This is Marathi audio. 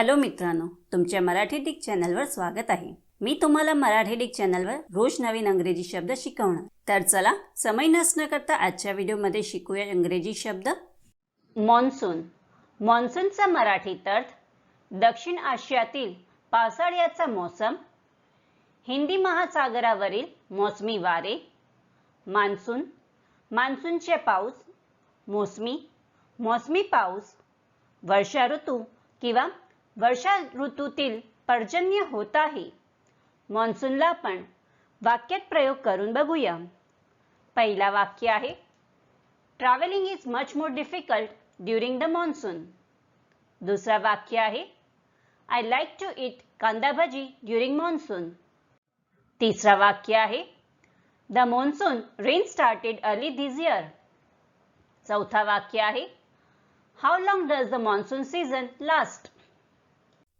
हॅलो मित्रांनो तुमच्या मराठी डिक चॅनलवर स्वागत आहे. मी तुम्हाला मराठी डिक चॅनलवर रोज नवीन अंग्रेजी शब्द शिकवणार. तर चला समय नसणं करता आजच्या व्हिडिओमध्ये शिकूया इंग्रजी शब्द. मॉन्सून. मॉन्सूनचा मराठीत अर्थ दक्षिण आशियातील पावसाळ्याचा मोसम हिंदी महासागरावरील मोसमी वारे मान्सून मान्सूनचे पाऊस मोसमी मोसमी पाऊस वर्षा ऋतू किंवा वर्षा ऋतूतील पर्जन्य होत आहे. मॉन्सूनला आपण वाक्यात प्रयोग करून बघूया. पहिला वाक्य आहे travelling is much more difficult during the monsoon दुसरा वाक्य आहे आय लाईक टू इट कांदा भजी ड्युरिंग मॉन्सून तिसरा वाक्य आहे the monsoon rain started early this year चौथा वाक्य आहे how long does the monsoon season last